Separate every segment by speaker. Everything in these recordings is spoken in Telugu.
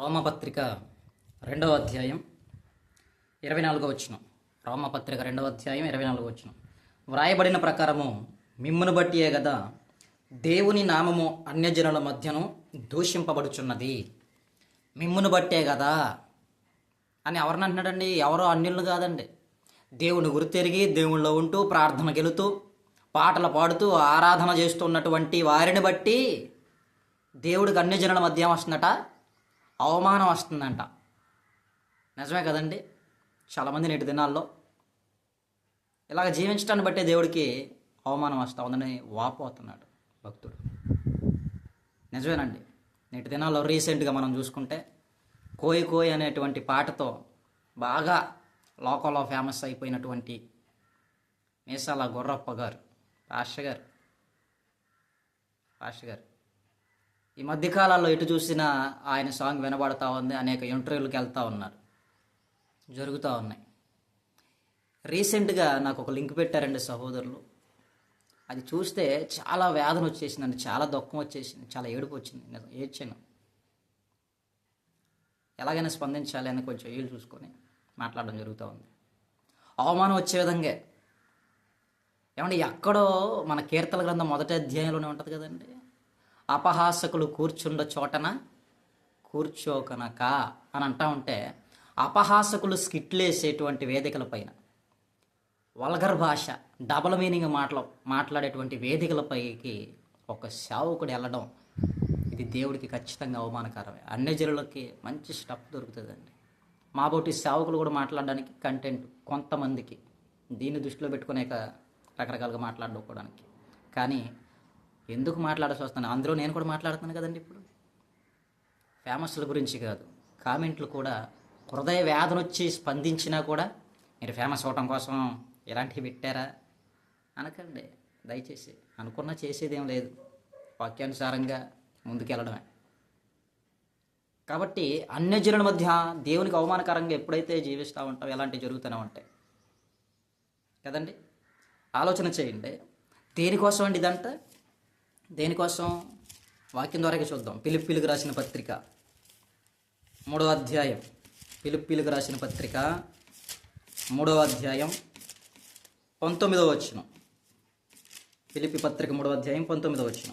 Speaker 1: రోమపత్రిక రెండవ అధ్యాయం ఇరవై నాలుగో వచ్చిన రోమపత్రిక రెండవ అధ్యాయం ఇరవై నాలుగో వచ్చిన వ్రాయబడిన ప్రకారము మిమ్మును బట్టియే కదా దేవుని నామము అన్యజనుల మధ్యను దూషింపబడుచున్నది. మిమ్మును బట్టే కదా అని ఎవరిని అంటున్నాడండి? ఎవరో అన్యులు కాదండి. దేవుని గురితెరిగి దేవుళ్ళో ఉంటూ ప్రార్థన గెలుతూ పాటలు పాడుతూ ఆరాధన చేస్తున్నటువంటి వారిని బట్టి దేవుడికి అన్యజనుల మధ్య వస్తుందట? అవమానం వస్తుందంట. నిజమే కదండి? చాలామంది నేటి దినాల్లో ఇలాగ జీవించడాన్ని బట్టే దేవుడికి అవమానం వస్తూ ఉందని వాపోతున్నాడు భక్తుడు. నిజమేనండి. నేటి దినాల్లో రీసెంట్గా మనం చూసుకుంటే కోయి కోయి అనేటువంటి పాటతో బాగా లోకంలో ఫేమస్ అయిపోయినటువంటి మీసాల గుర్రప్ప గారు పాస్టర్ గారు పాస్టర్ గారు. ఈ మధ్యకాలాల్లో ఎటు చూసినా ఆయన సాంగ్ వినబడతా ఉంది అనేక ఇంటర్వ్యూలకు వెళ్తూ ఉన్నారు. జరుగుతూ ఉన్నాయి. రీసెంట్గా నాకు ఒక లింక్ పెట్టారండి సహోదరులు. అది చూస్తే చాలా వేదన వచ్చేసిందండి చాలా దుఃఖం వచ్చేసింది చాలా ఏడుపు వచ్చింది. నిజం ఏడ్చాను. ఎలాగైనా స్పందించాలి అని కొంచెం వీలు చూసుకొని మాట్లాడడం జరుగుతూ ఉంది. అవమానం వచ్చే విధంగా. ఏమంటే ఎక్కడో మన కీర్తన గ్రంథం మొదటి అధ్యాయంలోనే ఉంటుంది కదండి. అపహాసకులు కూర్చుండ చోటన కూర్చోకనక అని అంటా ఉంటే అపహాసకులు స్కిట్లేసేటువంటి వేదికల పైన. వల్గర్ భాష డబల్ మీనింగ్ మాటల మాట్లాడేటువంటి వేదికలపైకి ఒక సేవకుడు వెళ్ళడం ఇది దేవుడికి ఖచ్చితంగా అవమానకరమే. అన్యజనులకి మంచి స్టఫ్ దొరుకుతుందండి. మాబోటి సేవకులు కూడా మాట్లాడడానికి కంటెంట్ కొంతమందికి. దీన్ని దృష్టిలో పెట్టుకునే రకరకాలుగా మాట్లాడుకోవడానికి. కానీ ఎందుకు మాట్లాడాల్సి వస్తాను అందులో నేను కూడా మాట్లాడుతున్నాను కదండి ఇప్పుడు. ఫేమస్ల గురించి కాదు. కామెంట్లు కూడా హృదయ వేదన వచ్చి స్పందించినా కూడా మీరు ఫేమస్ అవటం కోసం ఇలాంటివి పెట్టారా? అనకండి. దయచేసి. అనుకున్నా చేసేదేం లేదు. వాక్యానుసారంగా ముందుకెళ్ళడమే. కాబట్టి అన్యజనుల మధ్య దేవునికి అవమానకరంగా ఎప్పుడైతే జీవిస్తూ ఉంటాం ఎలాంటివి జరుగుతూనే ఉంటాయి. కదండి? ఆలోచన చేయండి. దేనికోసం అండి ఇదంతా? దేనికోసం? వాక్యం ద్వారా చూద్దాం. పిలుపులకు రాసిన పత్రిక. మూడో అధ్యాయం. పిలుపులకు రాసిన పత్రిక. మూడవ అధ్యాయం. పంతొమ్మిదవ వచ్చిన పిలిపి పత్రిక మూడవ అధ్యాయం పంతొమ్మిదవ వచ్చిన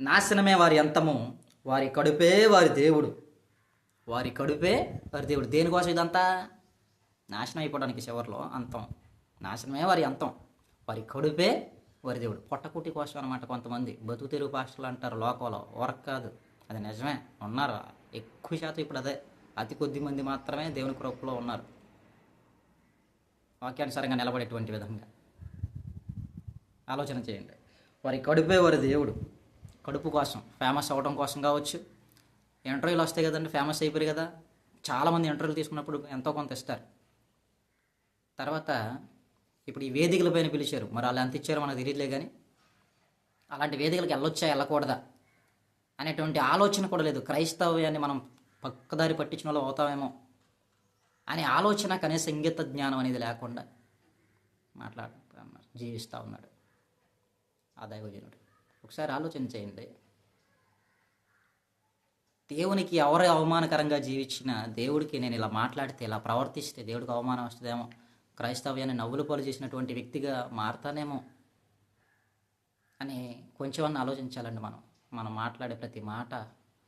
Speaker 1: నాశనమే వారి అంతము వారి కడుపే వారి దేవుడు. వారి కడుపే వారి దేవుడు. దేనికోసం ఇదంతా? నాశనం అయిపోవడానికి చివరిలో అంతం. నాశనమే వారి అంతం. వారి కడుపే వారి దేవుడు. పొట్టకుటి కోసం అనమాట కొంతమంది. బతుకు తెలుగు పాస్టర్లు అంటారు లోకంలో. వర్క్ కాదు. అది నిజమే. ఉన్నారు. ఎక్కువ శాతం ఇప్పుడు అదే. అతి కొద్ది మంది మాత్రమే దేవుని కృపలో ఉన్నారు. వాక్యానుసారంగా నిలబడేటువంటి విధంగా. ఆలోచన చేయండి. వారి కడుపే వారి దేవుడు. కడుపు కోసం ఫేమస్ అవ్వడం కోసం కావచ్చు. ఇంటర్వ్యూలు వస్తాయి కదండి. ఫేమస్ అయిపోయారు కదా. చాలామంది ఇంటర్వ్యూలు తీసుకున్నప్పుడు ఎంతో కొంత ఇస్తారు. తర్వాత ఇప్పుడు ఈ వేదికల పైన పిలిచారు. మరి వాళ్ళు ఎంత ఇచ్చారో మనకు తెలియట్లే కానీ అలాంటి వేదికలకు వెళ్ళొచ్చా వెళ్ళకూడదా అనేటువంటి ఆలోచన కూడా లేదు. క్రైస్తవ్యాన్ని మనం పక్కదారి పట్టించిన వాళ్ళు అవుతామేమో అనే ఆలోచన కనీస ఇంగిత జ్ఞానం అనేది లేకుండా మాట్లాడుతున్నారు జీవిస్తూ ఉన్నాడు ఆ దైవజనుడు. ఒకసారి ఆలోచన చేయండి. దేవునికి ఎవరు అవమానకరంగా జీవించిన దేవుడికి నేను ఇలా మాట్లాడితే ఇలా ప్రవర్తిస్తే దేవుడికి అవమానం వస్తుందేమో. క్రైస్తవ్యాన్ని నవ్వులు పాలు చేసినటువంటి వ్యక్తిగా మారతానేమో అని కొంచెమన్నా ఆలోచించాలండి మనం. మనం మాట్లాడే ప్రతి మాట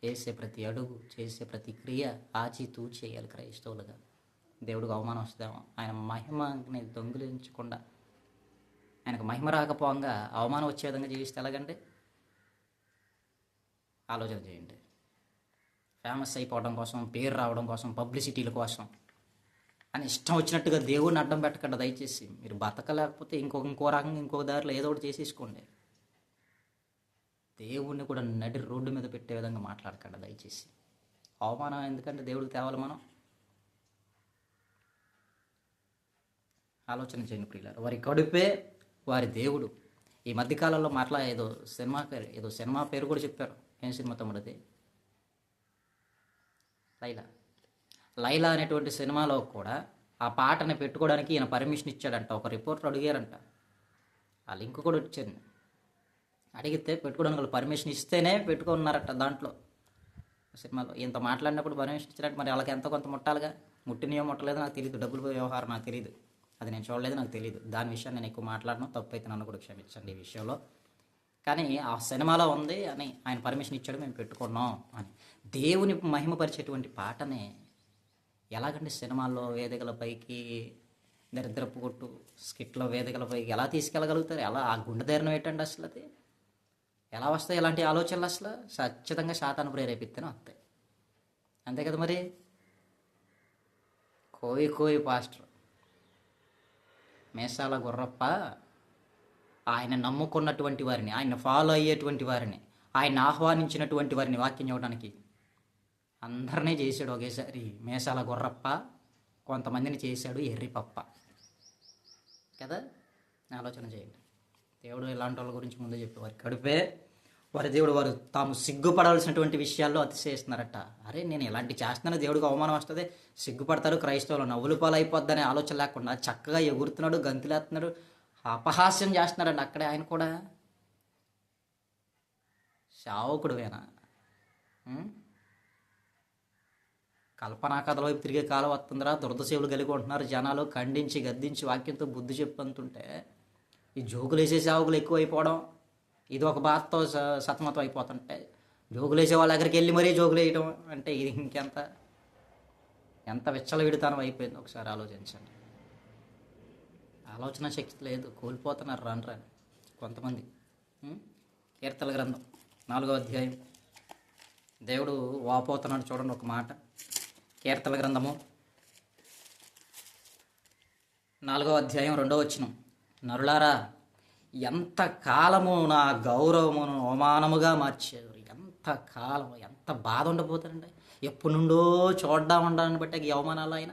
Speaker 1: వేసే ప్రతి అడుగు చేసే ప్రతి క్రియ ఆచితూ చేయాలి క్రైస్తవులుగా. దేవుడికి అవమానం వస్తుందేమో. ఆయన మహిమని దొంగిలించకుండా ఆయనకు మహిమ రాకపోగా అవమానం వచ్చే విధంగా జీవిస్తే ఎలాగండి? ఆలోచన చేయండి. ఫేమస్ అయిపోవడం కోసం పేరు రావడం కోసం పబ్లిసిటీల కోసం అని ఇష్టం వచ్చినట్టుగా దేవుడిని అడ్డం పెట్టకండి దయచేసి. మీరు బతకలేకపోతే ఇంకొక ఇంకో రకంగా ఇంకొక దారిలో ఏదో ఒకటి చేసేసుకోండి. దేవుణ్ణి కూడా నడి రోడ్డు మీద పెట్టే విధంగా మాట్లాడకండి దయచేసి. అవమానం ఎందుకంటే దేవుడికి తేవాలి మనం? ఆలోచన చేయండి ప్రియులారు. వారి కడుపే వారి దేవుడు. ఈ మధ్యకాలంలో మాట్లా ఏదో సినిమా పేరు ఏదో సినిమా పేరు కూడా చెప్పారు. ఏం సినిమా తమ్ముడిది? లైలా. లైలా అనేటువంటి సినిమాలో కూడా ఆ పాటని పెట్టుకోవడానికి ఈయన పర్మిషన్ ఇచ్చాడంట. ఒక రిపోర్టర్ అడిగారంట. ఆ లింక్ కూడా వచ్చింది. అడిగితే పెట్టుకోవడానికి వాళ్ళు పర్మిషన్ ఇస్తేనే పెట్టుకున్నారట దాంట్లో సినిమాలో. ఇంత మాట్లాడినప్పుడు పర్మిషన్ ఇచ్చినట్టు మరి వాళ్ళకి ఎంతో కొంత ముట్టాలిగా? ముట్టినయో ముట్టలేదో నాకు తెలియదు డబ్బులు వ్యవహారం నాకు తెలియదు అది నేను చూడలేదు నాకు తెలియదు దాని విషయాన్ని నేను ఎక్కువ మాట్లాడను. తప్పు అయితే నన్ను కూడా క్షమించండి ఈ విషయంలో. కానీ ఆ సినిమాలో ఉంది అని ఆయన పర్మిషన్ ఇచ్చాడు మేము పెట్టుకున్నాం అని. దేవుని మహిమపరిచేటువంటి పాటనే ఎలాగంటే సినిమాల్లో వేదికల పైకి దరిద్రపు కొట్టు స్కిట్లో వేదికల పైకి ఎలా తీసుకెళ్ళగలుగుతారు? ఎలా ఆ గుండె ధైర్యం ఏంటండి అసలు అది? ఎలా వస్తాయి ఇలాంటి ఆలోచనలు అసలు? ఖచ్చితంగా శాతాన్ని ప్రేరేపిస్తేనే వస్తాయి. అంతే కదా మరి? కోయి కోయి పాస్టర్. మేసాల గుర్రప్ప ఆయన నమ్ముకున్నటువంటి వారిని ఆయన ఫాలో అయ్యేటువంటి వారిని ఆయన ఆహ్వానించినటువంటి వారిని వాక్యం ఇవ్వడానికి అందరినీ చేశాడు ఒకేసారి. మేషాల గుర్రప్ప కొంతమందిని చేశాడు ఎర్రిపప్ప. కదా? ఆలోచన చేయండి. దేవుడు ఇలాంటి వాళ్ళ గురించి ముందే చెప్పి వారి కడిపే వారి దేవుడు వారు తాము సిగ్గుపడాల్సినటువంటి విషయాల్లో అతిశయిస్తున్నారట. అరే నేను ఇలాంటి చేస్తున్నాను దేవుడికి అవమానం వస్తుంది. సిగ్గుపడతారు క్రైస్తవులు. నవ్వులు పాలైపోద్దనే ఆలోచన లేకుండా చక్కగా ఎగురుతున్నాడు గంతులేస్తున్నాడు. అపహాస్యం చేస్తున్నాడండి అక్కడే ఆయన కూడా. శావకుడువేనా కల్పనా కథల వైపు తిరిగే కాలం వస్తుందిరా. దురదశేవులు కలిగి ఉంటున్నారు జనాలు. ఖండించి గద్దించి వాక్యంతో బుద్ధి చెప్పంతుంటే ఈ జోకులు వేసే సావుకులు ఎక్కువైపోవడం ఇది ఒక బాధతో స- సతమతం అయిపోతుంటే జోకులు వేసే వాళ్ళ దగ్గరికి వెళ్ళి మరీ జోకులు వేయడం అంటే ఇది ఇంకెంత ఎంత విచ్చలవిడితనం అయిపోయింది. ఒకసారి ఆలోచించండి. ఆలోచన శక్తి లేదు. కోల్పోతున్నారు. రాను రాని కొంతమంది. కీర్తల గ్రంథం. నాలుగో అధ్యాయం. దేవుడు వాపోతున్నాడు చూడండి ఒక మాట. కీర్తన గ్రంథము. నాలుగో అధ్యాయం రెండో వచ్చినం నరులారా ఎంత కాలము నా గౌరవమును అవమానముగా మార్చారు. ఎంత కాలము ఎంత బాధ ఉండబోతారండి ఎప్పటి నుండో చూడ్డా ఉండాలని బట్టి ఈ అవమానాలు ఆయన.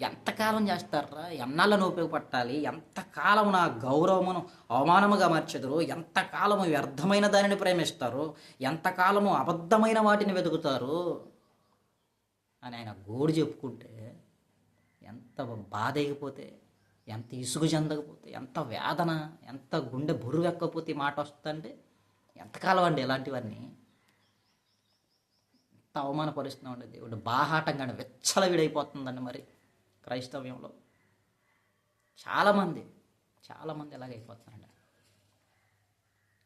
Speaker 1: ఎంతకాలం చేస్తారా? ఎన్నాళ్ళను ఉపయోగపట్టాలి? ఎంతకాలము నా గౌరవమును అవమానముగా మార్చెదరు? ఎంతకాలము వ్యర్థమైన దానిని ప్రేమిస్తారు? ఎంతకాలము అబద్ధమైన వాటిని వెతుకుతారు? అని ఆయన గోడు చెప్పుకుంటే ఎంత బాధ అయిపోతే ఎంత ఇసుగు చెందకపోతే ఎంత వేదన ఎంత గుండె బురువు మాట వస్తుందంటే ఎంతకాలం అండి ఇలాంటివన్నీ? ఎంత అవమానపరుస్తున్నామండి దేవుడు. బాహాటంగా విచ్చలవిడైపోతుందండి మరి క్రైస్తవ్యంలో. చాలామంది చాలామంది ఇలాగైపోతున్నారండి.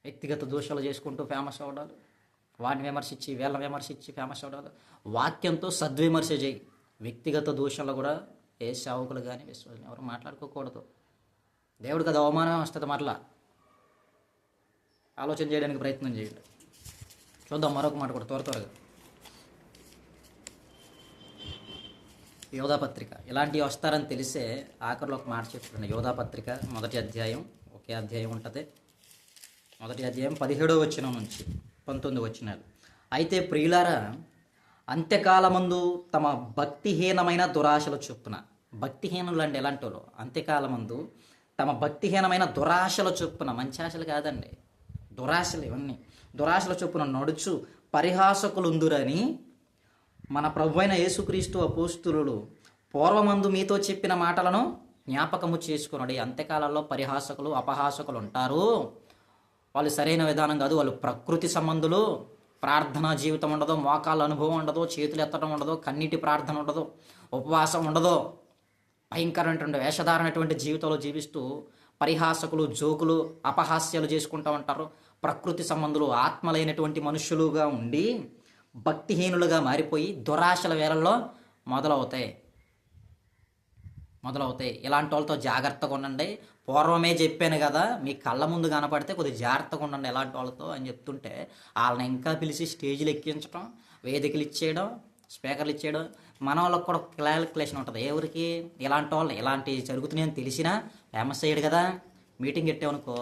Speaker 1: వ్యక్తిగత దోషాలు చేసుకుంటూ ఫేమస్ అవడాలు వాడిని విమర్శించి వీళ్ళని విమర్శించి ఫేమస్ అవడాలు వాక్యంతో సద్విమర్శ చేయి. వ్యక్తిగత దోషంలో కూడా ఏ సేవకులు కానీ విశ్వాసం ఎవరు మాట్లాడుకోకూడదు. దేవుడికి అది అవమానం వస్తుంది మరలా. ఆలోచన చేయడానికి ప్రయత్నం చేయండి. చూద్దాం మరొక మాట కూడా త్వర త్వరగా. యోధాపత్రిక ఇలాంటివి వస్తారని తెలిసే ఆఖరిలో ఒక మాట చెప్తున్నాను యోధాపత్రిక మొదటి అధ్యాయం ఒకే అధ్యాయం ఉంటుంది. మొదటి అధ్యాయం పదిహేడో వచ్చిన నుంచి. పంతొమ్మిది వచ్చినారు అయితే ప్రియులారా అంత్యకాలమందు తమ భక్తిహీనమైన దురాశల చొప్పున భక్తిహీనులు అండి ఎలాంటి వాళ్ళు అంత్యకాలమందు తమ భక్తిహీనమైన దురాశల చొప్పున మంచి ఆశలు కాదండి. దురాశలు ఇవన్నీ. దురాశల చొప్పున నడుచు పరిహాసకులుందురని మన ప్రభు అయిన యేసుక్రీస్తు అపోస్తులు పూర్వమందు మీతో చెప్పిన మాటలను జ్ఞాపకము చేసుకున్నాడు అంత్యకాలంలో పరిహాసకులు అపహాసకులు ఉంటారు. వాళ్ళు సరైన విధానం కాదు. వాళ్ళు ప్రకృతి సంబంధులు. ప్రార్థనా జీవితం ఉండదు మోకాళ్ళ అనుభవం ఉండదు చేతులు ఎత్తడం ఉండదు కన్నీటి ప్రార్థన ఉండదు ఉపవాసం ఉండదు భయంకరమైనటువంటి వేషధారణటువంటి జీవితంలో జీవిస్తూ పరిహాసకులు జోకులు అపహాస్యాలు చేసుకుంటూ ఉంటారు. ప్రకృతి సంబంధులు ఆత్మలైనటువంటి మనుషులుగా ఉండి భక్తిహీనులుగా మారిపోయి దురాశల వేళల్లో మొదలవుతాయి. మొదలవుతాయి. ఇలాంటి వాళ్ళతో జాగ్రత్తగా ఉండండి. పూర్వమే చెప్పాను కదా మీ కళ్ళ ముందు కనపడితే కొద్దిగా జాగ్రత్తగా ఉండండి ఇలాంటి వాళ్ళతో అని చెప్తుంటే వాళ్ళని ఇంకా పిలిచి స్టేజ్లు ఎక్కించడం వేదికలు ఇచ్చేయడం స్పీకర్లు ఇచ్చేయడం మన వాళ్ళకి కూడా క్లాలిక్యులేషన్ ఉంటుంది. ఎవరికి ఇలాంటి వాళ్ళు ఇలాంటి జరుగుతున్నాయని తెలిసినా ఫేమస్ అయ్యాడు కదా. మీటింగ్ పెట్టామనుకో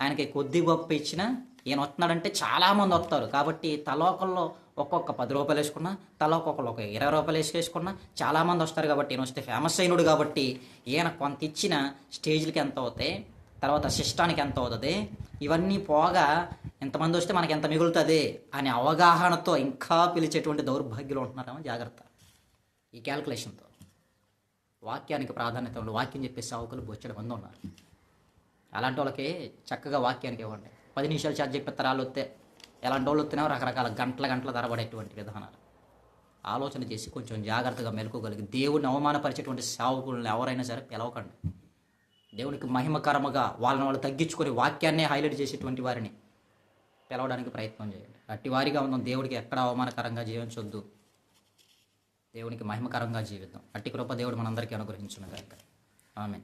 Speaker 1: ఆయనకి కొద్ది గొప్ప ఇచ్చినా ఈయన వస్తున్నాడంటే చాలామంది వస్తారు. కాబట్టి తలోకల్లో ఒక్కొక్క పది రూపాయలు వేసుకున్నా తల ఒక్కొక్కరు ఒక ఇరవై రూపాయలు వేసుకున్నా చాలామంది వస్తారు కాబట్టి ఈయన వస్తే ఫేమస్ అయినడు కాబట్టి ఈయన కొంత ఇచ్చిన స్టేజ్లకి ఎంత అవుతాయి తర్వాత సిస్టానికి ఎంత అవుతుంది ఇవన్నీ పోగా ఎంతమంది వస్తే మనకి ఎంత మిగులుతుంది అనే అవగాహనతో ఇంకా పిలిచేటువంటి దౌర్భాగ్యులు ఉంటున్నారేమో జాగ్రత్త. ఈ క్యాల్కులేషన్తో వాక్యానికి ప్రాధాన్యత ఉండి వాక్యం చెప్పే సావుకులు బొచ్చడి మంది ఉన్నారు. అలాంటి వాళ్ళకి చక్కగా వాక్యానికి ఇవ్వండి. పది నిమిషాలు చార్జ్ చెప్పిస్తారు వాళ్ళు వస్తే ఎలాంటి వాళ్ళు వస్తేనే రకరకాల గంటల గంటల ధరబడేటువంటి విధానాలు. ఆలోచన చేసి కొంచెం జాగ్రత్తగా మెలుకోగలిగి దేవుడిని అవమానపరిచేటువంటి సేవకులను ఎవరైనా సరే పిలవకండి. దేవునికి మహిమకరముగా వాళ్ళని వాళ్ళు తగ్గించుకొని వాక్యాన్నే హైలైట్ చేసేటువంటి వారిని పిలవడానికి ప్రయత్నం చేయండి. అట్టి వారిగా ఉందాం. దేవుడికి ఎక్కడ అవమానకరంగా జీవించొద్దు. దేవునికి మహిమకరంగా జీవిద్దాం. అట్టి కృప దేవుడు మనందరికీ అనుగ్రహించిన గాక ఆమె